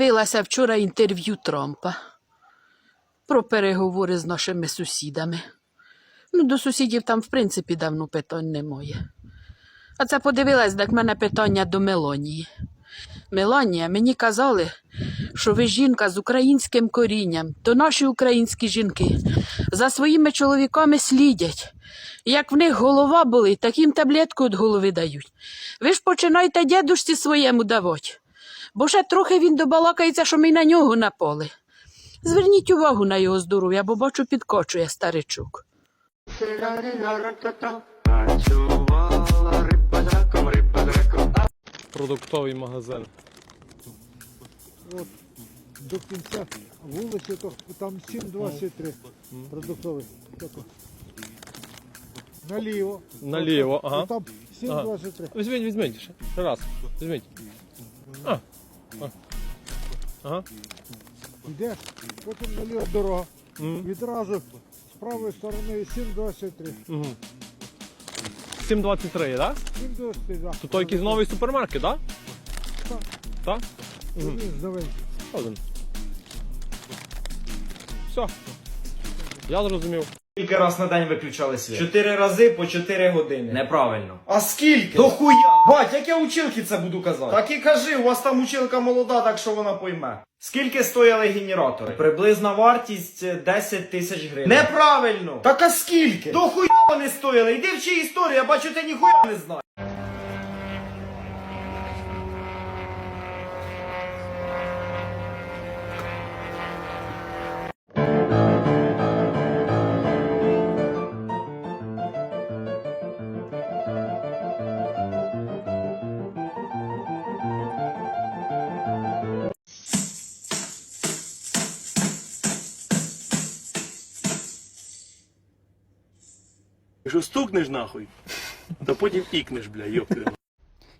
Дивилася вчора інтерв'ю Трампа про переговори з нашими сусідами. Ну, до сусідів там, в принципі, давно питань немає. А це подивилась, в мене питання до Мелонії. Меланія, мені казали, що ви жінка з українським корінням, то наші українські жінки за своїми чоловіками слідять. Як в них голова болить, так їм таблетку від голови дають. Ви ж починайте дідушці своєму давати, бо ще трохи він добалакається, що ми на нього напали. Зверніть увагу на його здоров'я, бо бачу, підкочує старичок. Продуктовий магазин. От до кінця вулиці, то там 7,23 продуктовий. Наліво. Наліво, ага. Там 7,23. Візьміть, візьміть. Ще ще раз. Візьміть. А. Ага. Йде, потім наліво дорога. Мгм. Відразу з правої сторони 7,23. Угу. 7,23, так? 7,23, так. Тут той якийсь новий супермаркет, так? Так. Так? Угу. Він здоровенький. Один. Все. Я зрозумів. Скільки раз на день виключали світ? Чотири рази по чотири години. Неправильно. А скільки? До хуя! Бать, як я училки це буду казати? Так і кажи, у вас там училка молода, так що вона пойме. Скільки стояли генератори? Приблизна вартість е, 10 тисяч гривень. Неправильно! Так а скільки? До хуя вони стояли? Йди вчи історію, я бачу, ти ніхуя не знаєш. Якщо стукнеш нахуй, то потім ікнеш, бля, йоптри.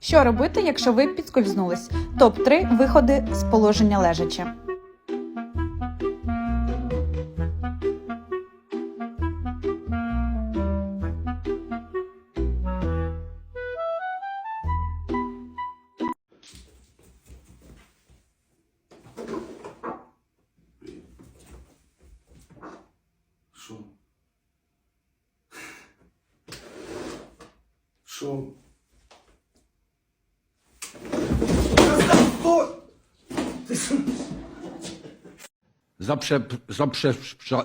Що робити, якщо ви підскользнулись? Топ 3 виходи з положення лежачи. Що? zaprze, zaprze,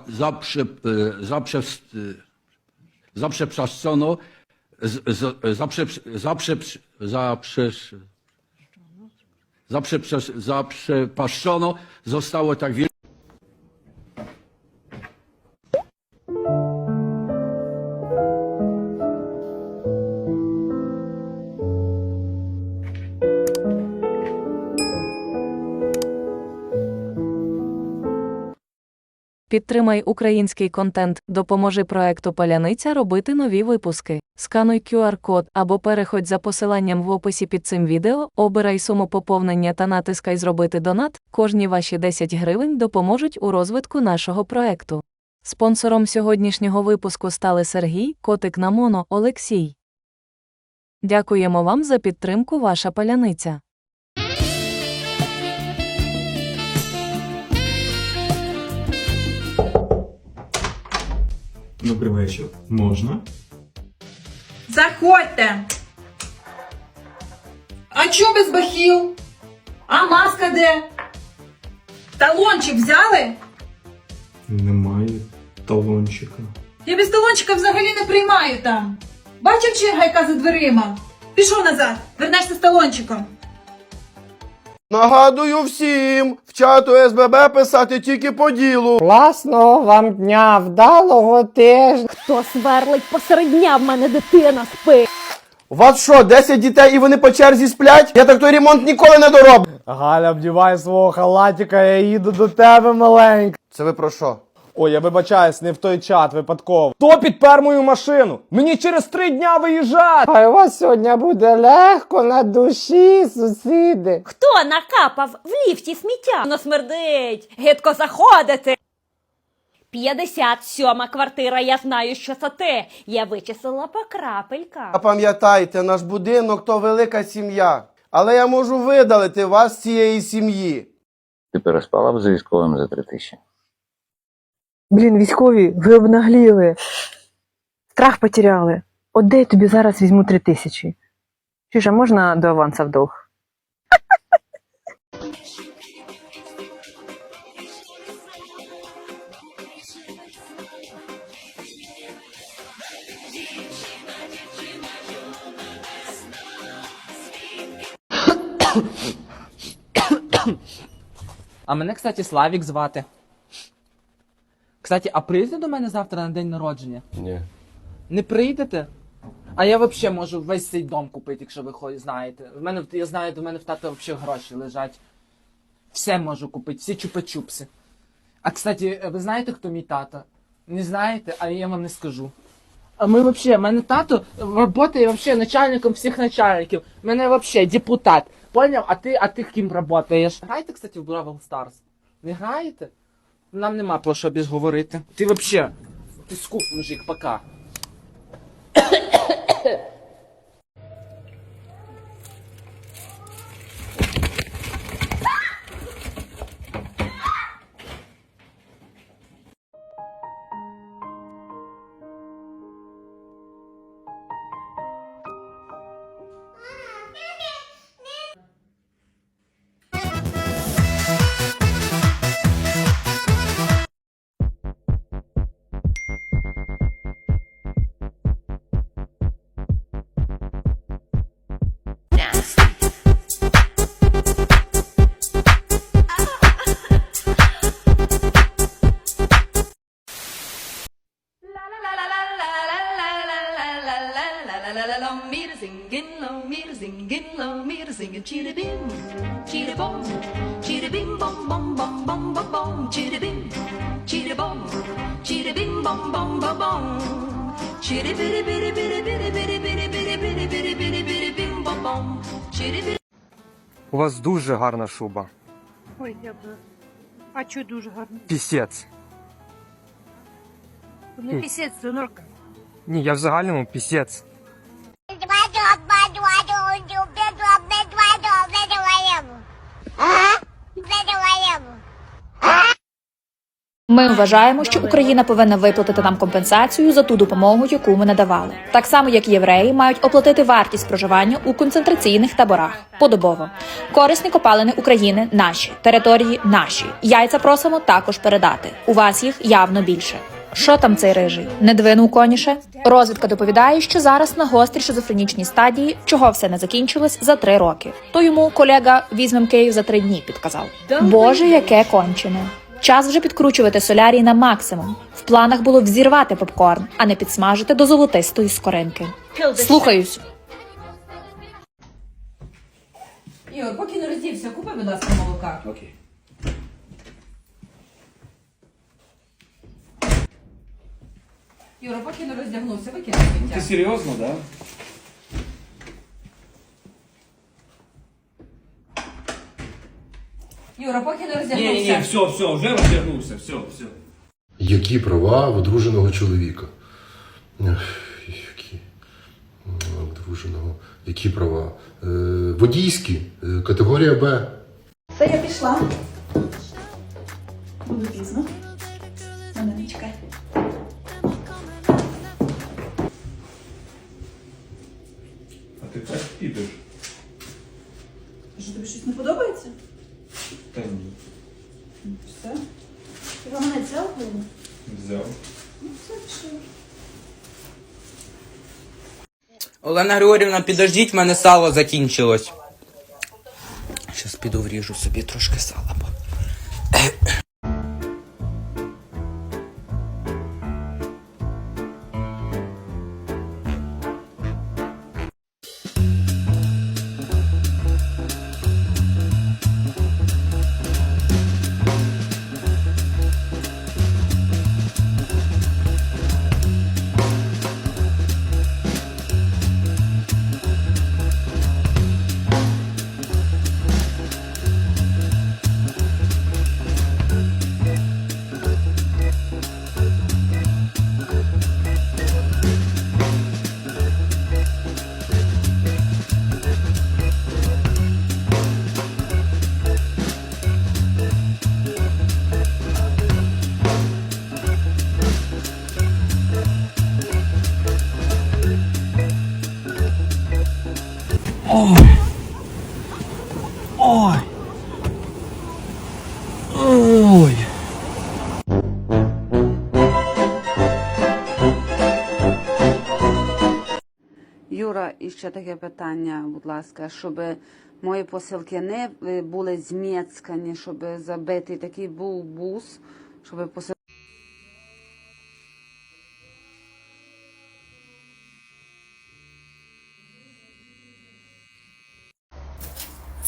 zaprze, zaprze, zaprzepaszczono, z- z- zaprze, zaprze, zaprze, zaprze, zaprzepaszczono, zostało tak wiele. Підтримай український контент, допоможи проекту Паляниця робити нові випуски. Скануй QR-код або переходь за посиланням в описі під цим відео, обирай суму поповнення та натискай Зробити донат. Кожні ваші 10 гривень допоможуть у розвитку нашого проекту. Спонсором сьогоднішнього випуску стали Сергій, Котик на Моно, Олексій. Дякуємо вам за підтримку, ваша паляниця. Добрий вечір. Можна? Заходьте. А чо без бахіл? А маска де? Талончик взяли? Немає талончика. Я без талончика взагалі не приймаю там. Бачив черга, яка за дверима? Пішов назад, вернешся з талончиком. Нагадую всім, в чату СББ писати тільки по ділу. Класного вам дня, вдалого тижня. Хто сверлить посеред дня, в мене дитина спить. У вас що, 10 дітей і вони по черзі сплять? Я так той ремонт ніколи не дороблю. Галя, вдівай свого халатика, я їду до тебе маленька. Це ви про що? Ой, я вибачаюсь, не в той чат, випадково. Хто підпер мою машину? Мені через три дня виїжджати. Хай у вас сьогодні буде легко на душі, сусіди. Хто накапав в ліфті сміття? Воно смердить. Гидко заходити. 57 квартира, я знаю, що це ти. Я вичислила по крапелькам. А пам'ятайте, наш будинок то велика сім'я. Але я можу видалити вас з цієї сім'ї. Ти переспала б з військовим за три тисячі? Блін, військові, ви обнагліли. Страх потеряли. От де я тобі зараз візьму три тисячі? Чуєш, а можна до аванса в долг? А мене, кстати, Славік звати. Кстати, а прийдете до мене завтра на день народження? Ні. Не прийдете? А я взагалі можу весь цей дом купити, якщо ви хо- знаєте. В мене, я знаю, до мене в тата взагалі гроші лежать. Все можу купити, всі чупа-чупси. А кстати, ви знаєте, хто мій тато? Не знаєте, а я вам не скажу. А ми взагалі, в мене тато працює вообще начальником всіх начальників. Мене взагалі депутат. Поняв? А ти, а ти ким працюєш? Граєте, кстати, в Бравл Stars? Не граєте? Нам нема про що більш говорити. Ти взагалі, ти скуп, мужик, пока. У вас дуже гарна шуба. Ой, дякую. А чого дуже гарно? Пісець. Не пісець, це норка. Ні, я в загальному пісець. Ми вважаємо, що Україна повинна виплатити нам компенсацію за ту допомогу, яку ми надавали. Так само, як євреї мають оплатити вартість проживання у концентраційних таборах подобово. Корисні копалини України наші, території наші. Яйця просимо також передати. У вас їх явно більше. Що там цей рижий? Не двинув коніше? Розвідка доповідає, що зараз на гострій шизофренічній стадії, чого все не закінчилось за три роки. То йому колега візьмем Київ за три дні підказав. Боже, яке кончене. Час вже підкручувати солярій на максимум. В планах було взірвати попкорн, а не підсмажити до золотистої скоринки. Слухаюсь. Ігор, поки не роздівся, купи, будь ласка, молока. Окей. Юра, поки не роздягнувся, викинь сміття. серйозно, да? Юра, поки не роздягнувся. все, все, вже роздягнувся, все, все. Які права в одруженого чоловіка? Ех, Які одруженого? Які права? Е, водійські, е, категорія Б. Це я пішла. Буду пізно. Все. Ти мене взяв? взяв. Олена Григорівна, підождіть, в мене сало закінчилось. Щас піду вріжу собі трошки сала. Ой. Ой. Ой. Юра, і ще таке питання, будь ласка, щоб мої посилки не були змєцкані, щоб забитий такий був бус, щоб посилки.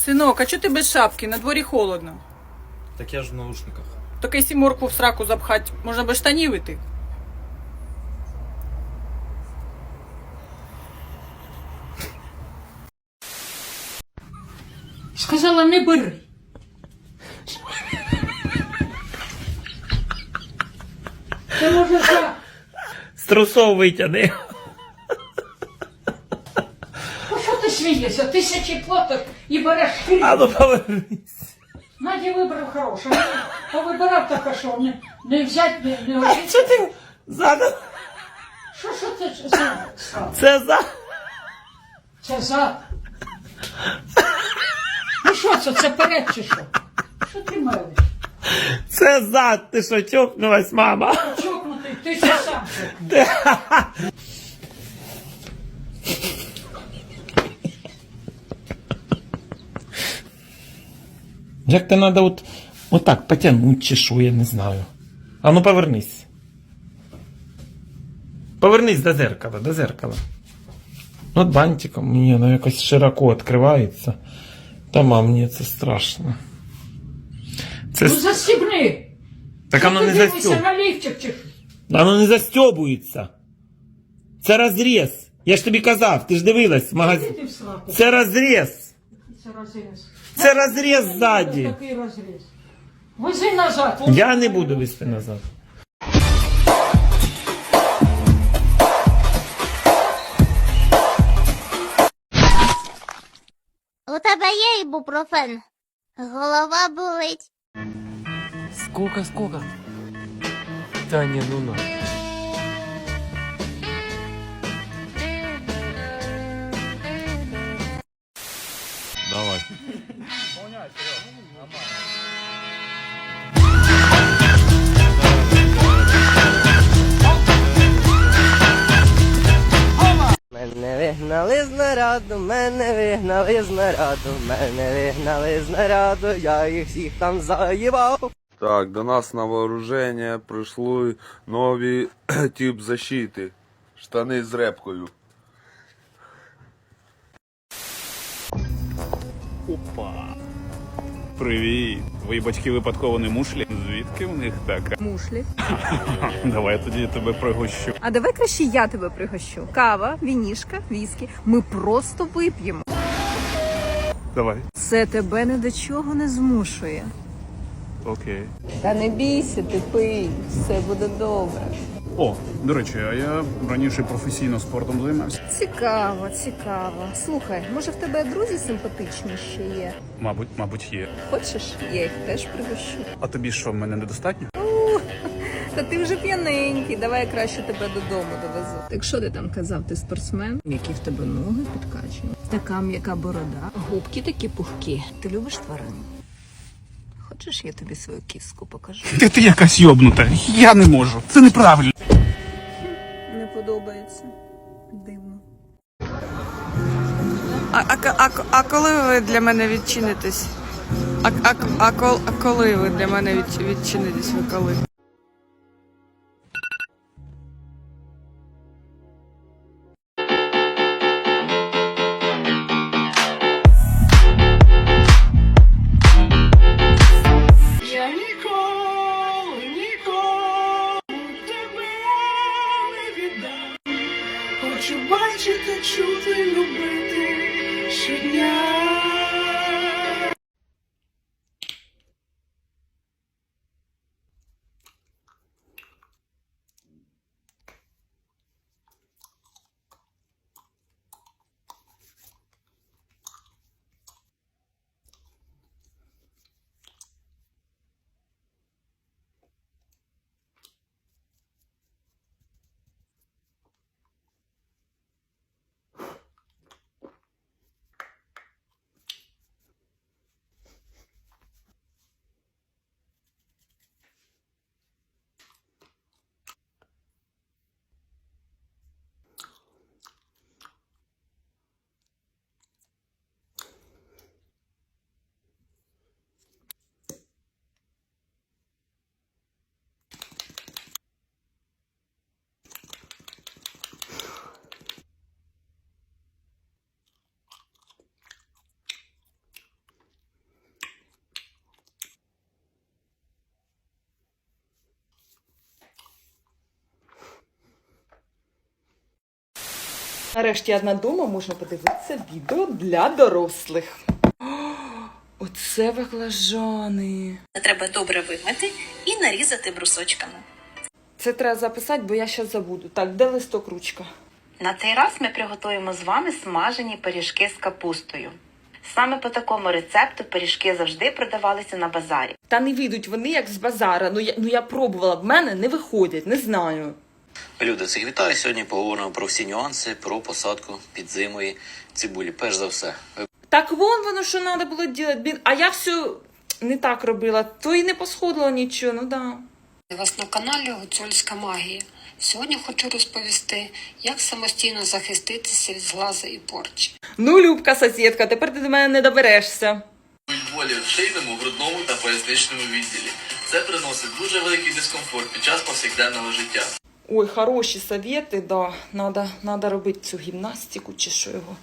Синок, а чого ти без шапки? На дворі холодно. Так я ж в наушниках. Так якщо моркву в сраку запхать, можна без штанів іти. Сказала, не бери. Це може за... З трусов витягни. Ну що ти смієшся? Тисячі платок і береш хліб. А ну повернись. Надя вибрав хороше. А вибирав таке, що не, не взять, не, не А що ти задав? Що, що це за? Це за. Це за. Ну що це, це перед чи що? Що ти мелиш? Це зад. Ти що, чокнулась, мама? Чокнутий, ти це сам. це. Як ти треба от, отак потягнути чи що, я не знаю. А ну повернись. Повернись до зеркала, до зеркала. Ну, От бантиком мені воно якось широко відкривається. Та мам, мені це страшно. Це... Ну застібни. Так воно не ліфтик чи що? Воно не застьобується. Це розріз. Я ж тобі казав, ти ж дивилась в сраку. Це розріз. Це розріз. Це розріз ззаді. Такий розріз. Вези назад. Я не буду вести назад. У тебе є ібупрофен? Голова болить. Сколько, сколько? Та ні, ну на. Мене вигнали з нараду, мене вигнали з нараду, мене вигнали з нараду, я їх всіх там заїбав. Так, до нас на вооружение прийшли нові тип защити. Штани з репкою. Опа. Привіт. Твої батьки випадково не мушлі? Звідки в них така? Мушлі. Давай тоді тебе пригощу. А давай краще я тебе пригощу. Кава, вінішка, віскі. Ми просто вип'ємо. Давай. Це тебе ні до чого не змушує. Окей. Та не бійся, ти пий, все буде добре. О, до речі, а я раніше професійно спортом займався. Цікаво, цікаво. Слухай, може в тебе друзі симпатичні ще є? Мабуть, мабуть, є. Хочеш, я їх теж пригощу. А тобі що, мене недостатньо? Та ти вже п'яненький, давай я краще тебе додому довезу. Так що ти там казав, ти спортсмен? Які в тебе ноги підкачені? Така м'яка борода, губки такі пухкі. Ти любиш тварин? Хочеш, я тобі свою кіску покажу? Ти, ти якась йобнута. Я не можу. Це неправильно. Не подобається. Дивно. А, а, а, а коли ви для мене відчинитесь? А, а, а, а коли ви для мене відчинитесь? Ви коли? Нарешті я дома можна подивитися відео для дорослих. Оце баклажани. Треба добре вимити і нарізати брусочками. Це треба записати, бо я зараз забуду. Так, де листок ручка? На цей раз ми приготуємо з вами смажені пиріжки з капустою. Саме по такому рецепту пиріжки завжди продавалися на базарі. Та не вийдуть вони як з базара. Ну я, ну я пробувала, в мене не виходять, не знаю. Люди, всіх вітаю. Сьогодні поговоримо про всі нюанси, про посадку підзимої цибулі. Перш за все, Так вон воно, що треба було робити, а я все не так робила, то і не посходило нічого, ну да. У вас на каналі Гуцульська магія. Сьогодні хочу розповісти, як самостійно захиститися від зглази і порчі. Ну, Любка, сусідка, тепер ти до мене не доберешся. болі в шийному, грудному та поясничному відділі. Це приносить дуже великий дискомфорт під час повсякденного життя. Ой, хороші совєти, да. Надо, надо робити цю гімнастику чи що його.